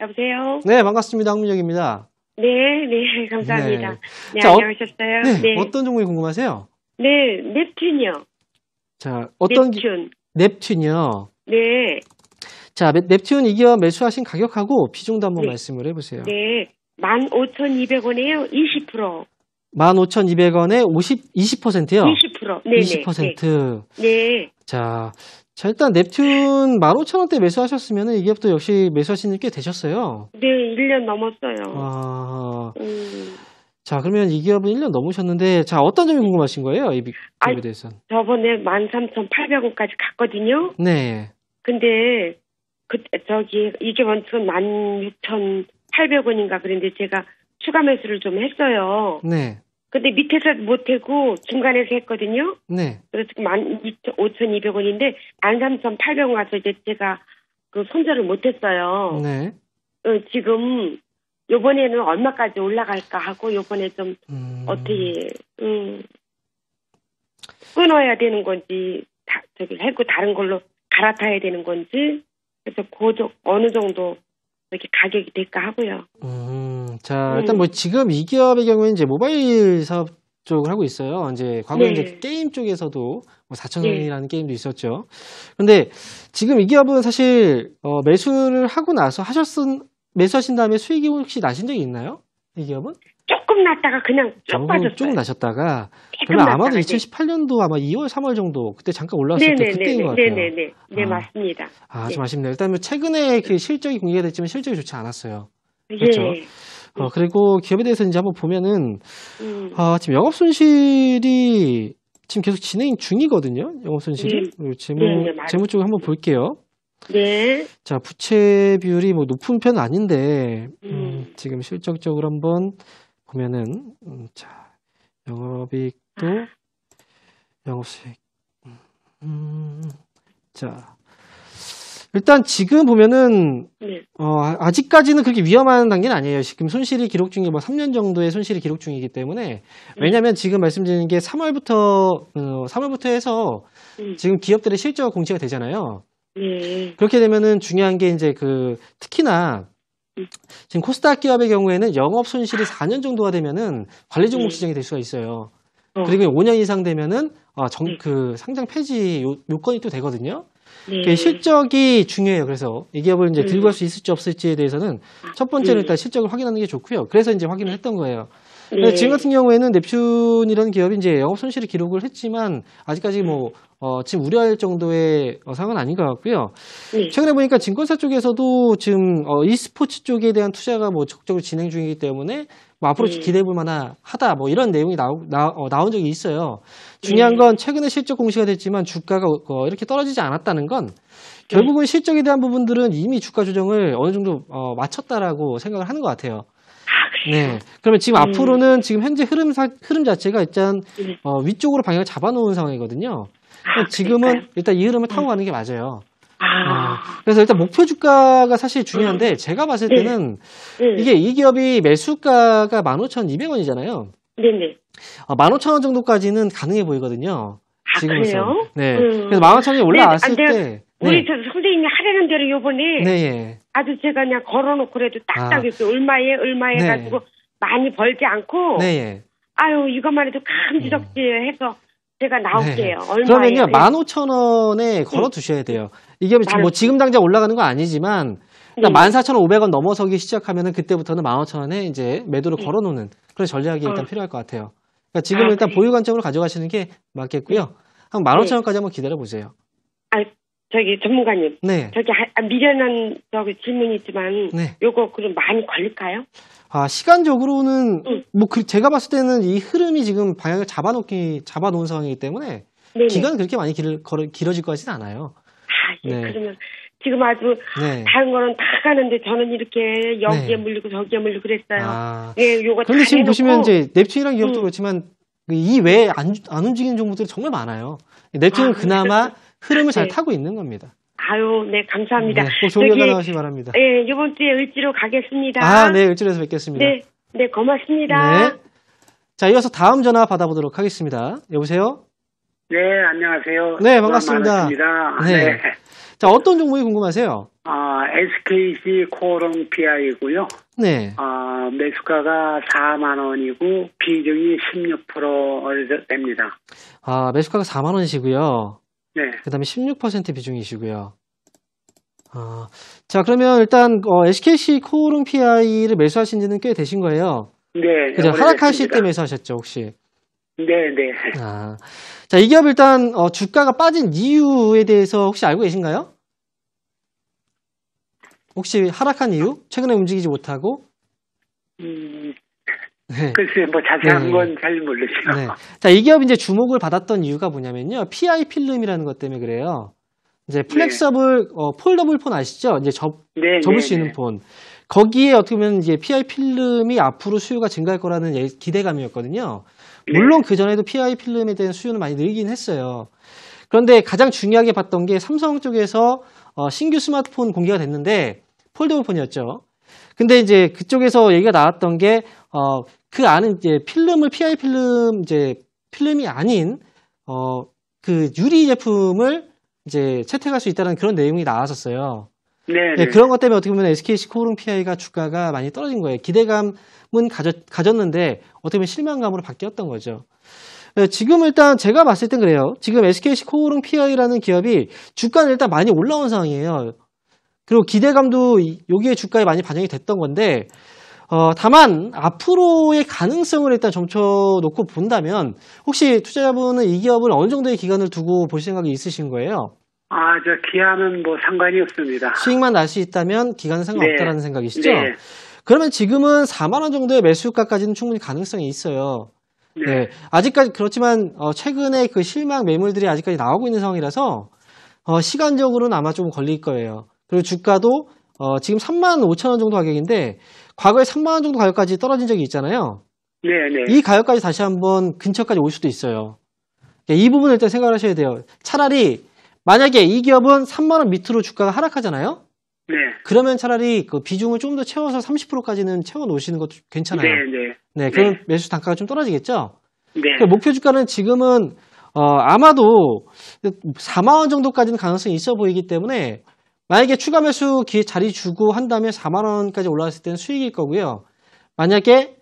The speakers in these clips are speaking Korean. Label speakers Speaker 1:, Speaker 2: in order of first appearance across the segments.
Speaker 1: 여보세요?
Speaker 2: 네, 반갑습니다. 황민혁입니다.
Speaker 1: 네, 네, 감사합니다.
Speaker 2: 네.
Speaker 1: 네,
Speaker 2: 자, 어-
Speaker 1: 안녕하셨어요?
Speaker 2: 네, 어떤 종목이 궁금하세요?
Speaker 1: 네, 넵튠이요.
Speaker 2: 자, 어떤 기-
Speaker 1: 넵튠.
Speaker 2: 넵튠이요.
Speaker 1: 네,
Speaker 2: 자, 넵- 넵튠 이 기업 매수하신 가격하고 비중도 한번
Speaker 1: 네.
Speaker 2: 말씀을 해보세요.
Speaker 1: 네. 15,200원에요. 20%.
Speaker 2: 15,200원에 50, 20%요?
Speaker 1: 20%. 네네.
Speaker 2: 20%.
Speaker 1: 네. 네.
Speaker 2: 자, 자, 일단 넵튠 15,000원대 매수하셨으면 이 기업도 역시 매수하신 지꽤 되셨어요.
Speaker 1: 네, 1년 넘었어요.
Speaker 2: 아,
Speaker 1: 음,
Speaker 2: 자, 그러면 이 기업은 1년 넘으셨는데, 자, 어떤 점이 궁금하신 거예요? 이 비- 기업에
Speaker 1: 아이.
Speaker 2: 대해서는.
Speaker 1: 저번에 13,800원까지 갔거든요.
Speaker 2: 네.
Speaker 1: 근데, 그, 저기, 이게 먼저 16,800원인가 그런데 제가 추가 매수를 좀 했어요.
Speaker 2: 네.
Speaker 1: 근데 밑에서 못하고 중간에서 했거든요.
Speaker 2: 네.
Speaker 1: 그래서 15,200원인데 13,800원 가서 이제 제가 그 손절을 못했어요.
Speaker 2: 네.
Speaker 1: 어, 지금 요번에는 얼마까지 올라갈까 하고 요번에 좀
Speaker 2: 음,
Speaker 1: 어떻게 음, 끊어야 되는 건지 다, 저기 해고 다른 걸로 갈아타야 되는 건지 그래서 고적 어느 정도 이렇게 가격이 될까 하고요.
Speaker 2: 음, 자,
Speaker 1: 음.
Speaker 2: 일단 뭐 지금 이 기업의 경우에는 이제 모바일 사업 쪽을 하고 있어요. 이제 과거에
Speaker 1: 네.
Speaker 2: 이제 게임 쪽에서도 뭐 4천 원이라는 게임도 있었죠. 근데 지금 이 기업은 사실 어, 매수를 하고 나서 하셨은 매수하신 다음에 수익이 혹시 나신 적이 있나요? 이 기업은?
Speaker 1: 조금 났다가 그냥 쭉 빠졌어요.
Speaker 2: 조금 나셨다가 그러면 아마도
Speaker 1: 났다가 이제.
Speaker 2: 2018년도 아마 2월, 3월 정도 그때 잠깐 올라왔을 때 그때인 것 같아요.
Speaker 1: 네네네. 네,
Speaker 2: 아.
Speaker 1: 맞습니다.
Speaker 2: 아,
Speaker 1: 네.
Speaker 2: 좀 아쉽네요. 일단 뭐 최근에 그 실적이 공개가 됐지만 실적이 좋지 않았어요. 그렇죠.
Speaker 1: 예.
Speaker 2: 어, 그리고 기업에 대해서 이제 한번 보면은
Speaker 1: 음.
Speaker 2: 아, 지금 영업 손실이 지금 계속 진행 중이거든요. 영업 손실이.
Speaker 1: 네.
Speaker 2: 재무
Speaker 1: 네, 네.
Speaker 2: 재무 쪽을 한번 볼게요.
Speaker 1: 네.
Speaker 2: 자, 부채 비율이 뭐 높은 편은 아닌데 음,
Speaker 1: 음.
Speaker 2: 지금 실적적으로 한번 보면은 음, 자, 영업이익도 영업 수익 음, 자. 일단 지금 보면은
Speaker 1: 네.
Speaker 2: 어, 아- 아직까지는 그렇게 위험한 단계는 아니에요. 지금 손실이 기록 중이 뭐 3년 정도의 손실이 기록 중이기 때문에 왜냐하면 지금 말씀드리는 게 3월부터 어, 3월부터 해서
Speaker 1: 음.
Speaker 2: 지금 기업들의 실적 공시가 되잖아요.
Speaker 1: 네.
Speaker 2: 그렇게 되면은 중요한 게 이제 그 특히나
Speaker 1: 음.
Speaker 2: 지금 코스닥 기업의 경우에는 영업 손실이 4년 정도가 되면은 관리 종목
Speaker 1: 음.
Speaker 2: 지정이 될 수가 있어요.
Speaker 1: 어.
Speaker 2: 그리고 5년 이상 되면은 어, 정,
Speaker 1: 네.
Speaker 2: 그 상장 폐지 요, 요건이 또 되거든요.
Speaker 1: 네.
Speaker 2: 실적이 중요해요. 그래서 이 기업을 이제
Speaker 1: 음.
Speaker 2: 들고 갈 수 있을지 없을지에 대해서는 첫 번째는
Speaker 1: 음.
Speaker 2: 일단 실적을 확인하는 게 좋고요. 그래서 이제 확인을 했던 거예요.
Speaker 1: 네.
Speaker 2: 지금 같은 경우에는 넵튠이라는 기업이 이제 영업 손실을 기록을 했지만 아직까지 뭐 어, 지금 우려할 정도의 어, 상황은 아닌 것 같고요.
Speaker 1: 네.
Speaker 2: 최근에 보니까 증권사 쪽에서도 지금 어, e스포츠 쪽에 대한 투자가 뭐 적극적으로 진행 중이기 때문에 뭐 앞으로
Speaker 1: 네.
Speaker 2: 기대해 볼 만하다 뭐 이런 내용이 나오, 나, 어, 나온 적이 있어요. 중요한
Speaker 1: 네.
Speaker 2: 건 최근에 실적 공시가 됐지만 주가가 어, 이렇게 떨어지지 않았다는 건 결국은 실적에 대한 부분들은 이미 주가 조정을 어느 정도 어, 마쳤다라고 생각을 하는 것 같아요.
Speaker 1: 아?
Speaker 2: 네. 그러면 지금
Speaker 1: 음.
Speaker 2: 앞으로는 지금 현재 흐름 사- 흐름 자체가 일단
Speaker 1: 네.
Speaker 2: 어, 위쪽으로 방향을 잡아놓은 상황이거든요.
Speaker 1: 아,
Speaker 2: 지금은? 일단 이 흐름을 타고 가는 게 맞아요.
Speaker 1: 아,
Speaker 2: 그래서 일단 목표 주가가 사실 중요한데 제가 봤을
Speaker 1: 네.
Speaker 2: 때는
Speaker 1: 네.
Speaker 2: 이게 이 기업이 매수가가 15,200원이잖아요.
Speaker 1: 네네.
Speaker 2: 어, 15,000원 정도까지는 가능해 보이거든요.
Speaker 1: 아. 그래요?
Speaker 2: 네.
Speaker 1: 음.
Speaker 2: 그래서 15,000원이 올라왔을
Speaker 1: 네, 아,
Speaker 2: 때
Speaker 1: 우리
Speaker 2: 네.
Speaker 1: 저 선생님이 하라는 대로 요번에
Speaker 2: 네, 예.
Speaker 1: 아주 제가 그냥 걸어놓고 그래도 딱딱
Speaker 2: 아.
Speaker 1: 이렇게 얼마에 얼마에
Speaker 2: 네.
Speaker 1: 해가지고 많이 벌지 않고
Speaker 2: 네, 예.
Speaker 1: 아유 이것만 해도 감지덕지 해서 제가 나올게요. 얼마에
Speaker 2: 그러면요,
Speaker 1: 네.
Speaker 2: 15,000원에 걸어 두셔야 돼요. 이게 뭐
Speaker 1: 만-
Speaker 2: 지금 당장 올라가는 건 아니지만
Speaker 1: 네.
Speaker 2: 14,500원 넘어서기 시작하면은 그때부터는 15,000원에 이제 매도를
Speaker 1: 네.
Speaker 2: 걸어 놓는 그런 전략이 일단
Speaker 1: 어.
Speaker 2: 필요할 것 같아요. 그러니까 지금
Speaker 1: 아,
Speaker 2: 은 일단
Speaker 1: 그래요?
Speaker 2: 보유 관점으로 가져가시는 게 맞겠고요. 한 15,000원까지 한번 기다려 보세요.
Speaker 1: 저기 전문가님
Speaker 2: 네.
Speaker 1: 저기 하- 아, 미련한 저기 질문이지만
Speaker 2: 네.
Speaker 1: 요거 그럼 많이 걸릴까요?
Speaker 2: 아, 시간적으로는
Speaker 1: 응.
Speaker 2: 뭐 그 제가 봤을 때는 이 흐름이 지금 방향을 잡아놓기 잡아놓은 상황이기 때문에
Speaker 1: 네네.
Speaker 2: 기간은 그렇게 많이 길, 걸어, 길어질 것 같지는 않아요.
Speaker 1: 아, 예,
Speaker 2: 네.
Speaker 1: 그러면 지금 아주
Speaker 2: 네.
Speaker 1: 다른 거는 다 가는데 저는 이렇게 여기에
Speaker 2: 네.
Speaker 1: 물리고 저기에 물리고 그랬어요.
Speaker 2: 아.
Speaker 1: 예, 요거 다
Speaker 2: 그런데 지금
Speaker 1: 해놓고
Speaker 2: 보시면 이제 넵튠이라는 기업도
Speaker 1: 음.
Speaker 2: 그렇지만 그이 외에 안, 안 움직이는 종목들이 정말 많아요. 넵튠은
Speaker 1: 아,
Speaker 2: 그나마 흐름을 잘
Speaker 1: 네.
Speaker 2: 타고 있는 겁니다.
Speaker 1: 아유, 네, 감사합니다.
Speaker 2: 네, 꼭 좋은 결과 나오시기 바랍니다.
Speaker 1: 예, 이번 주에 을지로 가겠습니다.
Speaker 2: 아, 네, 일주일에서 뵙겠습니다.
Speaker 1: 네, 네, 고맙습니다.
Speaker 2: 네. 자, 이어서 다음 전화 받아보도록 하겠습니다. 여보세요?
Speaker 3: 네, 안녕하세요.
Speaker 2: 네, 반갑습니다. 네.
Speaker 3: 네.
Speaker 2: 자, 어떤 종목이 궁금하세요?
Speaker 3: 아, SKC 코롱 PI고요.
Speaker 2: 네.
Speaker 3: 아, 매수가가 4만 원이고 비중이 16% 됩니다.
Speaker 2: 아, 매수가가 4만 원이시고요.
Speaker 3: 네.
Speaker 2: 그다음에 16% 비중이시고요. 아, 자, 그러면 일단 어, SKC 코오롱 PI를 매수하신 지는 꽤 되신 거예요.
Speaker 3: 네.
Speaker 2: 그죠? 하락하실 때. 매수하셨죠, 혹시?
Speaker 3: 네, 네.
Speaker 2: 아. 자, 이 기업 일단 어, 주가가 빠진 이유에 대해서 혹시 알고 계신가요? 혹시 하락한 이유? 최근에 움직이지 못하고?
Speaker 3: 음,
Speaker 2: 네.
Speaker 3: 글쎄, 뭐 자세한
Speaker 2: 네.
Speaker 3: 건잘 모르죠.
Speaker 2: 네. 자, 이 기업이 이제 주목을 받았던 이유가 뭐냐면요. PI 필름이라는 것 때문에 그래요. 이제 플렉서블, 어, 폴더블 폰 아시죠? 이제 접,
Speaker 3: 네,
Speaker 2: 접을
Speaker 3: 네,
Speaker 2: 수 있는
Speaker 3: 네.
Speaker 2: 폰. 거기에 어떻게 보면 이제 PI 필름이 앞으로 수요가 증가할 거라는 예- 기대감이었거든요.
Speaker 3: 네.
Speaker 2: 물론 그 전에도 PI 필름에 대한 수요는 많이 늘긴 했어요. 그런데 가장 중요하게 봤던 게 삼성 쪽에서 어, 신규 스마트폰 공개가 됐는데 폴더블 폰이었죠. 근데 이제 그쪽에서 얘기가 나왔던 게, 어, 그 안은 이제 필름을 PI 필름, 이제 필름이 아닌, 어, 그 유리 제품을 이제 채택할 수 있다는 그런 내용이 나왔었어요.
Speaker 3: 네,
Speaker 2: 네,
Speaker 3: 네.
Speaker 2: 그런 것 때문에 어떻게 보면 SKC 코오롱 PI가 주가가 많이 떨어진 거예요. 기대감은 가졌, 가졌는데 어떻게 보면 실망감으로 바뀌었던 거죠. 네, 지금 일단 제가 봤을 땐 그래요. 지금 SKC 코오롱 PI라는 기업이 주가는 일단 많이 올라온 상황이에요. 그리고 기대감도 이- 여기에 주가에 많이 반영이 됐던 건데, 어, 다만 앞으로의 가능성을 일단 점쳐놓고 본다면 혹시 투자자분은 이 기업을 어느 정도의 기간을 두고 볼 생각이 있으신 거예요?
Speaker 3: 아, 저 기한은 뭐 상관이 없습니다.
Speaker 2: 수익만 날 수 있다면 기간은 상관없다라는
Speaker 3: 네.
Speaker 2: 생각이시죠?
Speaker 3: 네.
Speaker 2: 그러면 지금은 4만 원 정도의 매수가까지는 충분히 가능성이 있어요.
Speaker 3: 네.
Speaker 2: 네. 아직까지 그렇지만 어, 최근에 그 실망 매물들이 아직까지 나오고 있는 상황이라서 어, 시간적으로는 아마 좀 걸릴 거예요. 그리고 주가도 어, 지금 3만 5천 원 정도 가격인데 과거에 3만 원 정도 가격까지 떨어진 적이 있잖아요.
Speaker 3: 네, 네.
Speaker 2: 이 가격까지 다시 한번 근처까지 올 수도 있어요. 이 부분을 일단 생각을 하셔야 돼요. 차라리 만약에 이 기업은 3만 원 밑으로 주가가 하락하잖아요.
Speaker 3: 네.
Speaker 2: 그러면 차라리 그 비중을 좀 더 채워서 30%까지는 채워 놓으시는 것도 괜찮아요.
Speaker 3: 네, 네.
Speaker 2: 네, 그럼 매수 단가가 좀 떨어지겠죠?
Speaker 3: 네.
Speaker 2: 그 목표 주가는 지금은 어, 아마도 4만 원 정도까지는 가능성이 있어 보이기 때문에 만약에 추가 매수 기회 자리 주고 한다면 4만 원까지 올라갔을 때는 수익일 거고요. 만약에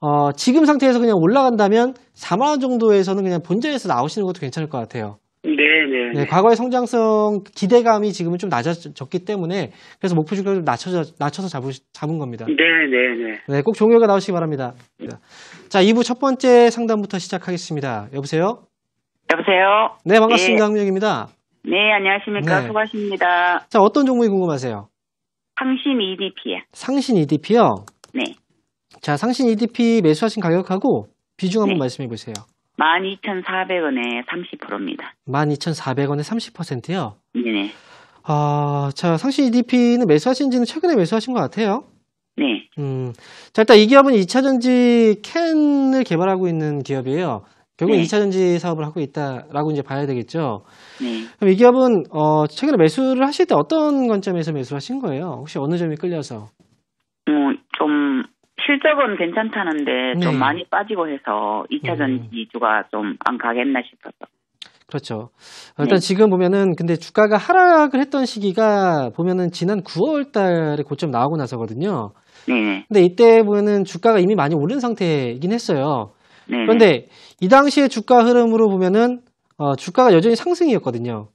Speaker 2: 어, 지금 상태에서 그냥 올라간다면 4만 원 정도에서는 그냥 본전에서 나오시는 것도 괜찮을 것 같아요.
Speaker 3: 네, 네.
Speaker 2: 네,
Speaker 3: 네.
Speaker 2: 과거의 성장성 기대감이 지금은 좀 낮아졌기 때문에 그래서 목표 주가를 낮춰서, 낮춰서 잡으, 잡은 겁니다.
Speaker 3: 네, 네, 네.
Speaker 2: 네, 꼭 종료가 나오시기 바랍니다. 자, 2부 첫 번째 상담부터 시작하겠습니다. 여보세요?
Speaker 4: 여보세요?
Speaker 2: 네, 반갑습니다. 황민혁입니다.
Speaker 4: 네, 안녕하십니까.
Speaker 2: 네.
Speaker 4: 수고하십니다.
Speaker 2: 자, 어떤 종목이 궁금하세요?
Speaker 4: 상심 EDP요.
Speaker 2: 상신 EDP요.
Speaker 4: 네.
Speaker 2: 자, 상신 EDP 매수하신 가격하고 비중 한번
Speaker 4: 네.
Speaker 2: 말씀해 보세요.
Speaker 4: 12,400원에 30%입니다.
Speaker 2: 12,400원에 30%요.
Speaker 4: 네네.
Speaker 2: 아, 자, 상신 EDP는 매수하신 지는 최근에 매수하신 것 같아요.
Speaker 4: 네.
Speaker 2: 음, 자, 일단 이 기업은 2차전지 캔을 개발하고 있는 기업이에요. 결국
Speaker 4: 네.
Speaker 2: 2차 전지 사업을 하고 있다라고 이제 봐야 되겠죠.
Speaker 4: 네.
Speaker 2: 그럼 이 기업은 어, 최근에 매수를 하실 때 어떤 관점에서 매수를 하신 거예요? 혹시 어느 점이 끌려서?
Speaker 4: 뭐, 좀, 실적은 괜찮다는데,
Speaker 2: 네.
Speaker 4: 좀 많이 빠지고 해서 2차 전지주가 좀안 가겠나 싶어서.
Speaker 2: 그렇죠. 어, 일단
Speaker 4: 네.
Speaker 2: 지금 보면은 근데 주가가 하락을 했던 시기가 보면은 지난 9월 달에 고점 나오고 나서거든요.
Speaker 4: 네네.
Speaker 2: 근데 이때 보면은 주가가 이미 많이 오른 상태이긴 했어요.
Speaker 4: 네.
Speaker 2: 그런데 이 당시에 주가 흐름으로 보면은 어, 주가가 여전히 상승이었거든요.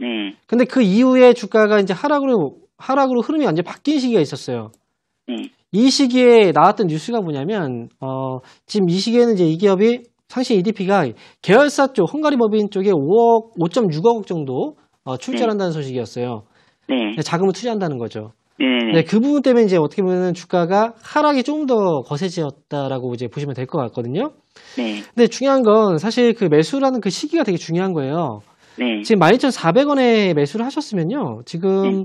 Speaker 4: 네.
Speaker 2: 근데 그 이후에 주가가 이제 하락으로 하락으로 흐름이 완전 히 바뀐 시기가 있었어요.
Speaker 4: 네.
Speaker 2: 이 시기에 나왔던 뉴스가 뭐냐면 어, 지금 이 시기에는 이제 이 기업이 상신 EDP가 계열사 쪽 헝가리 법인 쪽에 5억 5.6억 정도 어, 출자한다는 소식이었어요.
Speaker 4: 네.
Speaker 2: 자금을 투자한다는 거죠.
Speaker 4: 네네.
Speaker 2: 네, 그 부분 때문에 이제 어떻게 보면 주가가 하락이 좀더 거세졌다라고 이제 보시면 될 것 같거든요.
Speaker 4: 네.
Speaker 2: 근데 중요한 건 사실 그 매수라는 그 시기가 되게 중요한 거예요.
Speaker 4: 네.
Speaker 2: 지금 12,400원에 매수를 하셨으면요. 지금
Speaker 4: 네.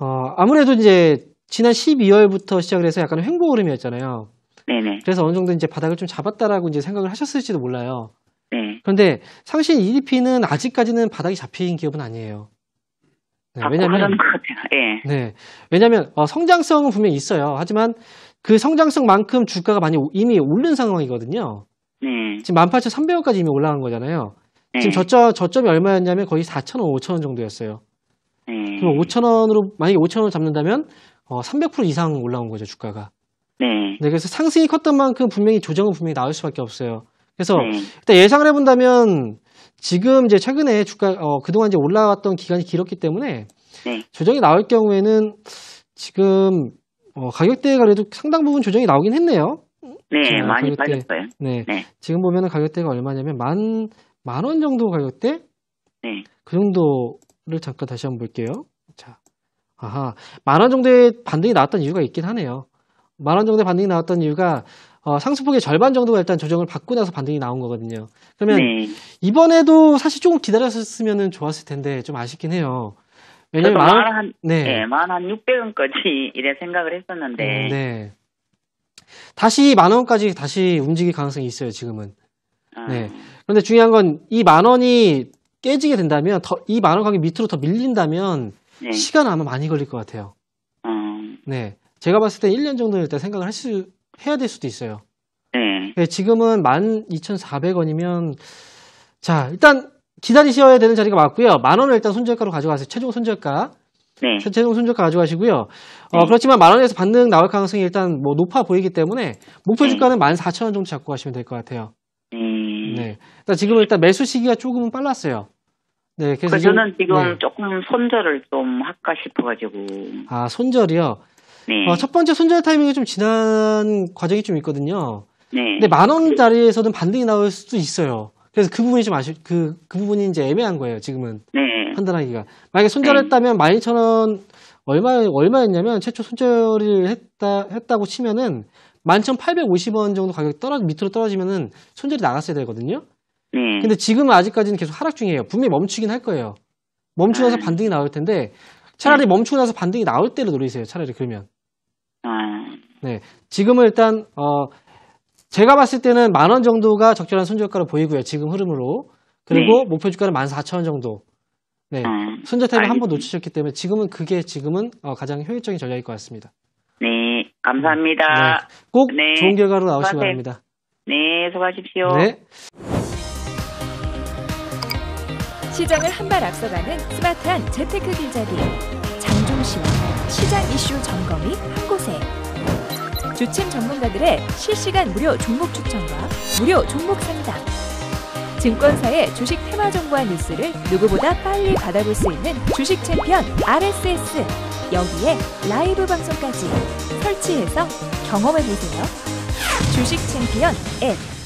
Speaker 2: 어, 아무래도 이제 지난 12월부터 시작을 해서 약간 횡보 흐름이었잖아요.
Speaker 4: 네네.
Speaker 2: 그래서 어느 정도 이제 바닥을 좀 잡았다라고 이제 생각을 하셨을지도 몰라요.
Speaker 4: 네.
Speaker 2: 그런데 상신 EDP는 아직까지는 바닥이 잡힌 기업은 아니에요. 네,
Speaker 4: 자꾸
Speaker 2: 왜냐면
Speaker 4: 하는 것 같아요. 예.
Speaker 2: 네. 왜냐면 어, 성장성은 분명히 있어요. 하지만 그 성장성만큼 주가가 많이 오- 이미 오른 상황이거든요.
Speaker 4: 네.
Speaker 2: 지금 18,300원까지 이미 올라간 거잖아요.
Speaker 4: 네.
Speaker 2: 지금 저점, 저점이 얼마였냐면 거의 4,000원, 5,000원 정도였어요.
Speaker 4: 네.
Speaker 2: 그럼 5천 원으로 만약에 5천 원 잡는다면 어, 300% 이상 올라온 거죠 주가가.
Speaker 4: 네.
Speaker 2: 네, 그래서 상승이 컸던 만큼 분명히 조정은 분명히 나올 수밖에 없어요. 그래서
Speaker 4: 네.
Speaker 2: 일단 예상을 해본다면 지금 이제 최근에 주가 어, 그동안 이제 올라왔던 기간이 길었기 때문에
Speaker 4: 네.
Speaker 2: 조정이 나올 경우에는 지금 어, 가격대가 그래도 상당 부분 조정이 나오긴 했네요.
Speaker 4: 네,
Speaker 2: 자,
Speaker 4: 많이
Speaker 2: 가격대.
Speaker 4: 빠졌어요.
Speaker 2: 네,
Speaker 4: 네.
Speaker 2: 지금 보면은 가격대가 얼마냐면 만 만 원 정도 가격대
Speaker 4: 네.
Speaker 2: 그 정도를 잠깐 다시 한번 볼게요. 자, 아하, 만 원 정도의 반등이 나왔던 이유가 있긴 하네요. 만 원 정도의 반등이 나왔던 이유가 어, 상승폭의 절반 정도가 일단 조정을 받고 나서 반등이 나온 거거든요. 그러면
Speaker 4: 네.
Speaker 2: 이번에도 사실 조금 기다렸으면 좋았을 텐데 좀 아쉽긴 해요. 왜냐면 만 원,
Speaker 4: 만한
Speaker 2: 네,
Speaker 4: 네, 만한 600원까지 이래 생각을 했었는데.
Speaker 2: 네. 다시 만 원까지 다시 움직일 가능성이 있어요. 지금은.
Speaker 4: 아,
Speaker 2: 네. 그런데 중요한 건 이 만 원이 깨지게 된다면 이 만 원 가격 밑으로 더 밀린다면
Speaker 4: 네.
Speaker 2: 시간은 아마 많이 걸릴 것 같아요.
Speaker 4: 어,
Speaker 2: 네. 제가 봤을 때 1년 정도 일단 생각을 할 수, 해야 될 수도 있어요.
Speaker 4: 네.
Speaker 2: 네, 지금은 12,400원이면, 자, 일단 기다리셔야 되는 자리가 맞고요. 만 원을 일단 손절가로 가져가세요. 최종 손절가.
Speaker 4: 네.
Speaker 2: 최종 손절가 가져가시고요. 어,
Speaker 4: 네.
Speaker 2: 그렇지만 만 원에서 반등 나올 가능성이 일단 뭐 높아 보이기 때문에 목표
Speaker 4: 네.
Speaker 2: 주가는 14,000원 정도 잡고 가시면 될 것 같아요.
Speaker 4: 네.
Speaker 2: 네. 일단 지금 일단 매수 시기가 조금은 빨랐어요. 네, 그래서
Speaker 4: 그 저는 지금
Speaker 2: 네.
Speaker 4: 조금 손절을 좀 할까 싶어가지고.
Speaker 2: 아, 손절이요.
Speaker 4: 네.
Speaker 2: 어, 첫 번째 손절 타이밍이 좀 지난 과정이 좀 있거든요.
Speaker 4: 네.
Speaker 2: 근데 만 원짜리에서는 반등이 나올 수도 있어요. 그래서 그 부분이 좀 아쉬, 그, 그 부분이 이제 애매한 거예요, 지금은.
Speaker 4: 네.
Speaker 2: 판단하기가. 만약에 손절했다면 12,000원, 얼마, 얼마였냐면, 최초 손절을 했다, 했다고 치면은, 11,850원 정도 가격 떨어, 밑으로 떨어지면은, 손절이 나갔어야 되거든요.
Speaker 4: 네.
Speaker 2: 근데 지금은 아직까지는 계속 하락 중이에요. 분명히 멈추긴 할 거예요. 멈추고 나서
Speaker 4: 아.
Speaker 2: 반등이 나올 텐데, 차라리 멈추고 나서 반등이 나올 때를 노리세요, 차라리 그러면.
Speaker 4: 아,
Speaker 2: 네. 지금은 일단, 어, 제가 봤을 때는 만 원 정도가 적절한 손절가로 보이고요. 지금 흐름으로. 그리고 목표 주가는 14,000원 정도. 네.
Speaker 4: 아,
Speaker 2: 손절 타임을 한 번. 놓치셨기 때문에 지금은 그게 지금은 어, 가장 효율적인 전략일 것 같습니다.
Speaker 4: 네. 감사합니다.
Speaker 2: 꼭
Speaker 4: 네.
Speaker 2: 좋은 결과로 나오시기
Speaker 4: 수고하세요.
Speaker 2: 바랍니다.
Speaker 4: 네. 수고하십시오.
Speaker 2: 네.
Speaker 5: 시장을 한 발 앞서가는 스마트한 재테크 길잡이 시와 시장 이슈 점검이 한 곳에. 주침 전문가들의 실시간 무료 종목 추천과 무료 종목 상담. 증권사의 주식 테마 정보와 뉴스를 누구보다 빨리 받아볼 수 있는 주식 챔피언 RSS 여기에 라이브 방송까지 설치해서 경험해 보세요. 주식 챔피언 앱